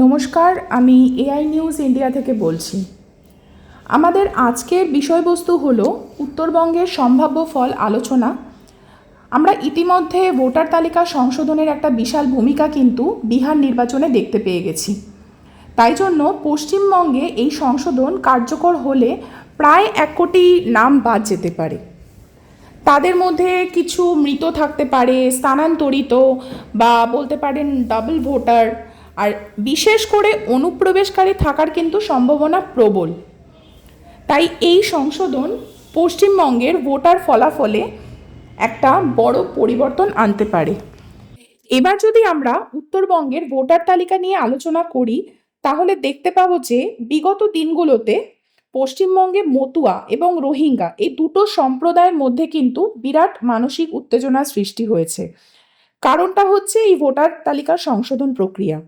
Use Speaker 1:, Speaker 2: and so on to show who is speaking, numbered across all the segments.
Speaker 1: নমস্কার, আমি AI news India থেকে বলছি। আমাদের আজকের বিষয়বস্তু হলো উত্তরবঙ্গের সম্ভাব্য ফল আলোচনা। আমরা ইতিমধ্যে ভোটার তালিকা সংশোধনের একটা বিশাল ভূমিকা কিন্তু বিহার নির্বাচনে দেখতে পেয়ে গেছি। তাই জন্য পশ্চিমবঙ্গে এই সংশোধন কার্যকর হলে প্রায় এক কোটি নাম বাদ যেতে পারে। তাদের মধ্যে কিছু মৃত থাকতে পারে, স্থানান্তরিত বা বলতে পারেন ডাবল ভোটার আর বিশেষ করে অনুপ্রবেশকারী থাকার কিন্তু সম্ভাবনা প্রবল। তাই এই সংশোধন পশ্চিমবঙ্গের ভোটার ফলাফলে একটা বড় পরিবর্তন আনতে পারে। এবার যদি আমরা উত্তরবঙ্গের ভোটার তালিকা নিয়ে আলোচনা করি, তাহলে দেখতে পাবো যে বিগত দিনগুলোতে পশ্চিমবঙ্গে মতুয়া এবং রোহিঙ্গা এই দুটো সম্প্রদায়ের মধ্যে কিন্তু বিরাট মানসিক উত্তেজনার সৃষ্টি হয়েছে। কারণটা হচ্ছে এই ভোটার তালিকার সংশোধন প্রক্রিয়া।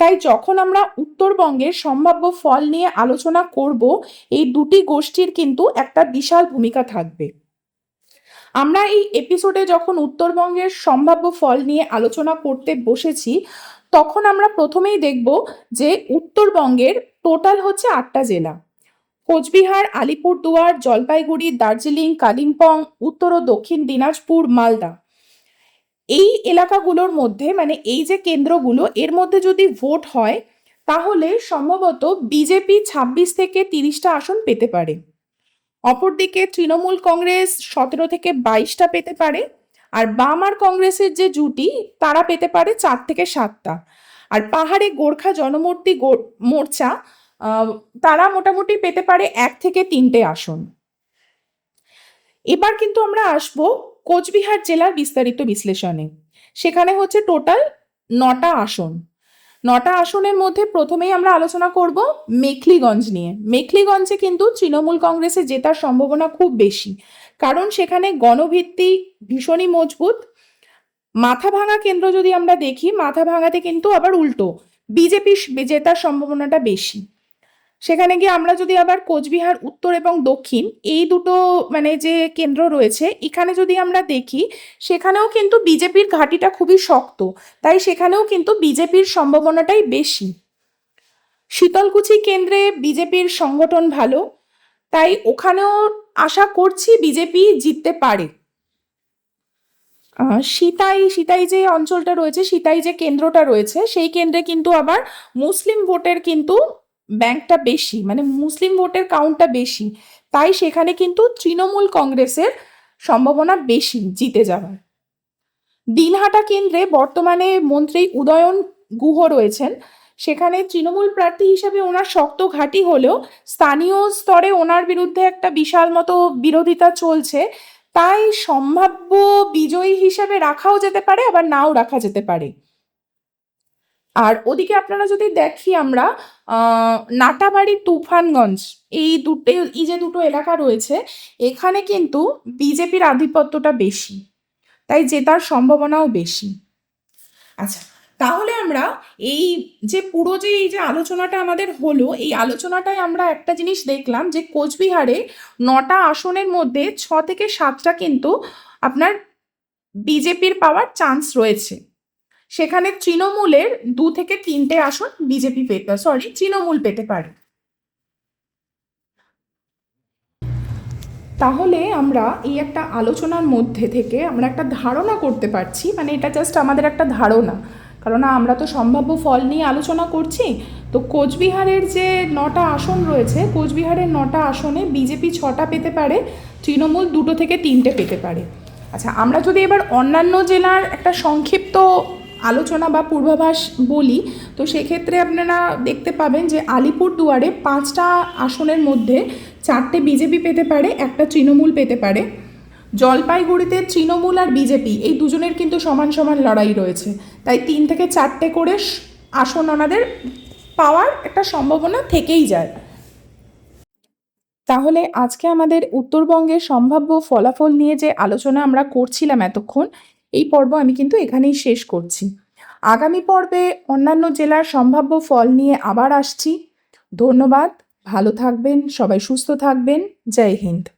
Speaker 1: তাই যখন আমরা উত্তরবঙ্গের সম্ভাব্য ফল নিয়ে আলোচনা করব, এই দুটি গোষ্ঠীর কিন্তু একটা বিশাল ভূমিকা থাকবে। আমরা এই এপিসোডে যখন উত্তরবঙ্গের সম্ভাব্য ফল নিয়ে আলোচনা করতে বসেছি, তখন আমরা প্রথমেই দেখব যে উত্তরবঙ্গের টোটাল হচ্ছে আটটা জেলা। কোচবিহার, আলিপুরদুয়ার, জলপাইগুড়ি, দার্জিলিং, কালিম্পং, উত্তর ও দক্ষিণ দিনাজপুর, মালদা। এই এলাকাগুলোর মধ্যে মানে এই যে কেন্দ্রগুলো, এর মধ্যে যদি ভোট হয়, তাহলে সম্ভবত বিজেপি ছাব্বিশ থেকে তিরিশটা আসন পেতে পারে। অপরদিকে তৃণমূল কংগ্রেস সতেরো থেকে বাইশটা পেতে পারে, আর বাম আর কংগ্রেসের যে জুটি, তারা পেতে পারে চার থেকে সাতটা। আর পাহাড়ে গোর্খা জনমূর্তি মোর্চা তারা মোটামুটি পেতে পারে এক থেকে তিনটে আসন। এবার কিন্তু আমরা আসব কোচবিহার জেলার বিস্তারিত বিশ্লেষণে। সেখানে হচ্ছে টোটাল নটা আসন। নটা আসনের মধ্যে প্রথমেই আমরা আলোচনা করব মেখলিগঞ্জ নিয়ে। মেখলিগঞ্জে কিন্তু তৃণমূল কংগ্রেসে জেতার সম্ভাবনা খুব বেশি। কারণ সেখানে গণভিত্তি ভীষণই মজবুত। মাথা ভাঙা কেন্দ্র যদি আমরা দেখি মাথা ভাঙাতে কিন্তু আবার উল্টো। বিজেপি জেতার সম্ভাবনাটা বেশি। সেখানে গিয়ে আমরা যদি আবার কোচবিহার, উত্তর এবং দক্ষিণ এই দুটো মানে যে কেন্দ্র রয়েছে, এখানে যদি আমরা দেখি, সেখানেও কিন্তু বিজেপির ঘাঁটিটা খুবই শক্ত। তাই সেখানেও কিন্তু বিজেপির সম্ভাবনাটাই বেশি। শীতলকুচি কেন্দ্রে বিজেপির সংগঠন ভালো, তাই ওখানেও আশা করছি বিজেপি জিততে পারে। সিতাই সিতাই যে অঞ্চলটা রয়েছে, সিতাই যে কেন্দ্রটা রয়েছে, সেই কেন্দ্রে কিন্তু আবার মুসলিম ভোটের কিন্তু ব্যাংকটা বেশি মানে মুসলিম ভোটের কাউন্টটা বেশি, তাই সেখানে কিন্তু তৃণমূল কংগ্রেসের সম্ভাবনা বেশি জিতে যাওয়ার। দিনহাটা কেন্দ্রে বর্তমানে মন্ত্রী উদয়ন গুহ রয়েছেন, সেখানে তৃণমূল প্রার্থী হিসেবে ওনার শক্ত ঘাঁটি হলেও স্থানীয় স্তরে ওনার বিরুদ্ধে একটা বিশাল মতো বিরোধিতা চলছে, তাই সম্ভাব্য বিজয়ী হিসেবে রাখাও যেতে পারে, আবার নাও রাখা যেতে পারে। আর ওদিকে আপনারা যদি দেখি আমরা নাটাবাড়ি, তুফানগঞ্জ, এই দুটো, এই যে দুটো এলাকা রয়েছে, এখানে কিন্তু বিজেপির আধিপত্যটা বেশি, তাই জেতার সম্ভাবনাও বেশি। আচ্ছা তাহলে আমরা এই যে পুরো যে, এই যে আলোচনাটা আমাদের হলো, এই আলোচনাটায় আমরা একটা জিনিস দেখলাম যে কোচবিহারে নটা আসনের মধ্যে ছ থেকে সাতটা কিন্তু আপনার বিজেপির পাওয়ার চান্স রয়েছে। সেখানে তৃণমূলের দু থেকে তিনটে আসন বিজেপি পেতে সরি তৃণমূল পেতে পারে। তাহলে আমরা এই একটা আলোচনার মধ্যে থেকে আমরা একটা ধারণা করতে পারছি মানে এটা জাস্ট আমাদের একটা ধারণা। কারণ আমরা তো সম্ভাব্য ফল নিয়ে আলোচনা করছি, তো কোচবিহারের যে নটা আসন রয়েছে, কোচবিহারের নটা আসনে বিজেপি ছটা পেতে পারে, তৃণমূল দুটো থেকে তিনটে পেতে পারে। আচ্ছা আমরা যদি এবার অন্যান্য জেলার একটা সংক্ষিপ্ত আলোচনা বা পূর্বাভাস বলি, তো সেক্ষেত্রে আপনারা দেখতে পাবেন যে আলিপুর দুয়ারে পাঁচটা আসনের মধ্যে চারটে বিজেপি পেতে পারে, একটা তৃণমূল পেতে পারে। জলপাইগুড়িতে তৃণমূল আর বিজেপি, এই দুজনের কিন্তু সমান সমান লড়াই রয়েছে। তাই তিন থেকে চারটে করে আসন ওনাদের পাওয়ার একটা সম্ভাবনা থেকেই যায়। তাহলে আজকে আমাদের উত্তরবঙ্গের সম্ভাব্য ফলাফল নিয়ে যে আলোচনা আমরা করছিলাম এতক্ষণ এই পর্ব আমি কিন্তু এখানেই শেষ করছি। আগামী পর্বে অন্যান্য জেলার সম্ভাব্য ফল নিয়ে আবার আসছি। ধন্যবাদ, ভালো থাকবেন, সবাই সুস্থ থাকবেন। জয় হিন্দ।